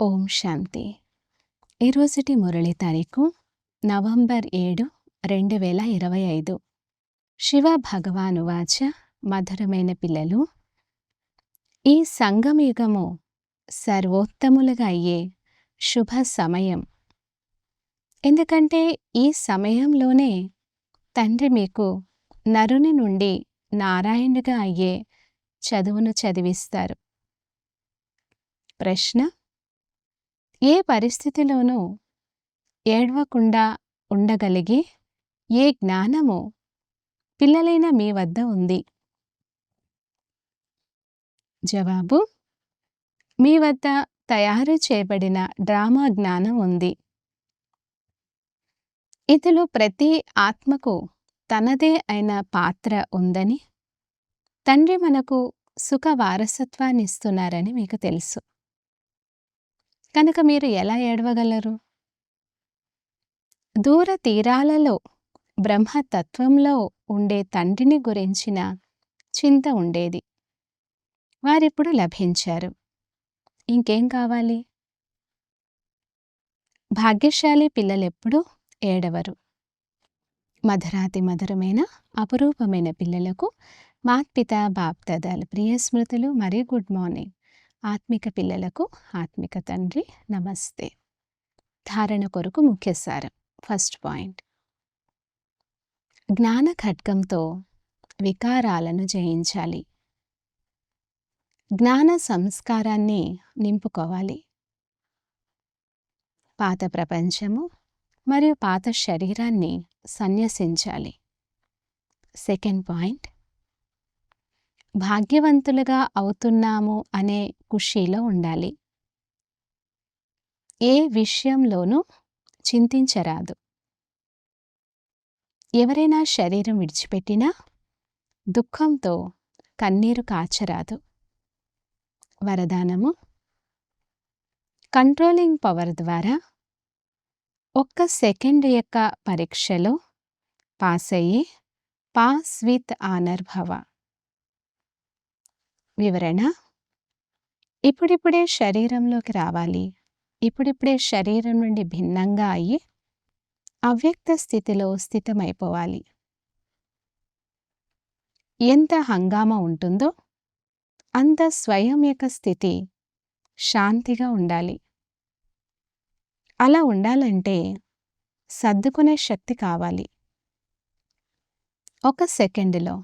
ఓం శాంతి. ఈరోజుటి మురళి తారీఖు నవంబర్ ఏడు రెండు వేల ఇరవై ఐదు. శివ భగవాను వాచ మధురమైన పిల్లలు. ఈ సంగమయుగము సర్వోత్తములుగా అయ్యే శుభ సమయం. ఎందుకంటే ఈ సమయంలోనే తండ్రి మీకు నరుని నుండి నారాయణుగా అయ్యే చదువును చదివిస్తారు. ప్రశ్న ఏ పరిస్థితిలోనూ ఏడవకుండా ఉండగలిగే ఏ జ్ఞానము పిల్లలైన మీ వద్ద ఉంది. జవాబు మీ వద్ద తయారు చేయబడిన డ్రామా జ్ఞానం ఉంది. ఇందులో ప్రతి ఆత్మకు తనదే అయిన పాత్ర ఉందని తండ్రి మనకు సుఖ వారసత్వాన్ని ఇస్తున్నారని మీకు తెలుసు. కనుక మీరు ఎలా ఏడవగలరు? దూర తీరాలలో బ్రహ్మతత్వంలో ఉండే తండ్రిని గురించిన చింత ఉండేది. వారిప్పుడు లభించారు. ఇంకేం కావాలి? భాగ్యశాలి పిల్లలెప్పుడూ ఏడవరు. మధురాతి మధురమైన అపురూపమైన పిల్లలకు మాత్పిత బాప్తదాలు ప్రియ స్మృతులు మరియు గుడ్ మార్నింగ్. ఆత్మిక పిల్లలకు ఆత్మిక తండ్రి నమస్తే. ధారణ కొరకు ముఖ్య సారం. First point. జ్ఞాన ఖడ్గంతో వికారాలను జయించాలి. జ్ఞాన సంస్కారాన్ని నింపుకోవాలి. పాత ప్రపంచము మరియు పాత శరీరాన్ని సన్యసించాలి. Second point. భాగ్యవంతులుగా అవుతున్నాము అనే ఖుషీలో ఉండాలి. ఏ విషయంలోనూ చింతించరాదు. ఎవరైనా శరీరం విడిచిపెట్టినా దుఃఖంతో కన్నీరు కాచరాదు. వరదానము? కంట్రోలింగ్ పవర్ ద్వారా ఒక్క సెకండ్ యొక్క పరీక్షలో పాస్ అయ్యి పాస్ విత్ ఆనర్భవ. వివరణ. ఇప్పుడిప్పుడే శరీరంలోకి రావాలి. ఇప్పుడిప్పుడే శరీరం నుండి భిన్నంగా అయ్యి అవ్యక్త స్థితిలో స్థితమైపోవాలి. ఎంత హంగామా ఉంటుందో అంత స్వయం యొక్క స్థితి శాంతిగా ఉండాలి. అలా ఉండాలంటే సర్దుకునే శక్తి కావాలి. ఒక సెకండ్లో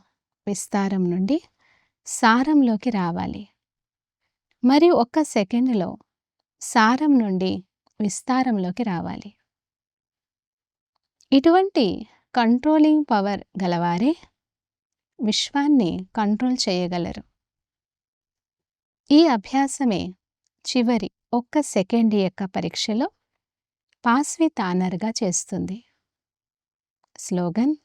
విస్తారం నుండి సారంలోకి రావాలి. మరియు ఒక్క సెకండ్లో సారం నుండి విస్తారంలోకి రావాలి. ఇటువంటి కంట్రోలింగ్ పవర్ గలవారే విశ్వాన్ని కంట్రోల్ చేయగలరు. ఈ అభ్యాసమే చివరి ఒక్క సెకండ్ యొక్క పరీక్షలో పాస్వి తానర్గా చేస్తుంది. స్లోగన్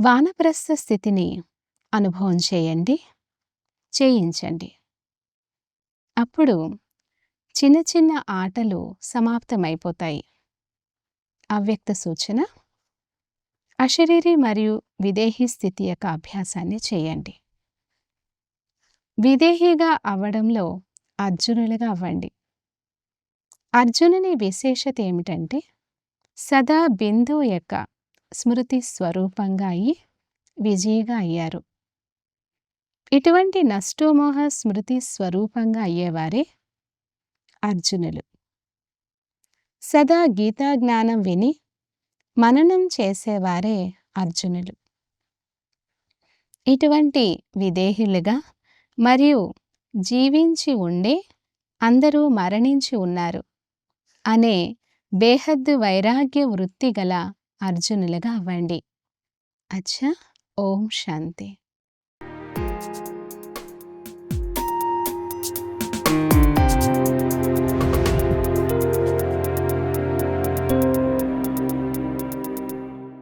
వానప్రస్థ స్థితిని అనుభవం చేయండి చేయించండి. అప్పుడు చిన్న చిన్న ఆటలు సమాప్తమైపోతాయి. అవ్యక్త సూచన అశరీరి మరియు విదేహీ స్థితి యొక్క అభ్యాసాన్ని చేయండి. విదేహీగా అవ్వడంలో అర్జునులుగా అవ్వండి. అర్జునుని విశేషత ఏమిటంటే సదా బిందు యొక్క స్మృతి స్వరూపంగా అయి విజయిగా అయ్యారు. ఇటువంటి నష్టోమోహ స్మృతి స్వరూపంగా అయ్యేవారే అర్జునులు. సదా గీతా జ్ఞానం విని మననం చేసేవారే అర్జునులు. ఇటువంటి విదేహులుగా మరియు జీవించి ఉండే అందరూ మరణించి ఉన్నారు అనే బేహద్దు వైరాగ్య వృత్తి గల అర్జునులుగా అవ్వండి. అచ్చా ఓం శాంతి.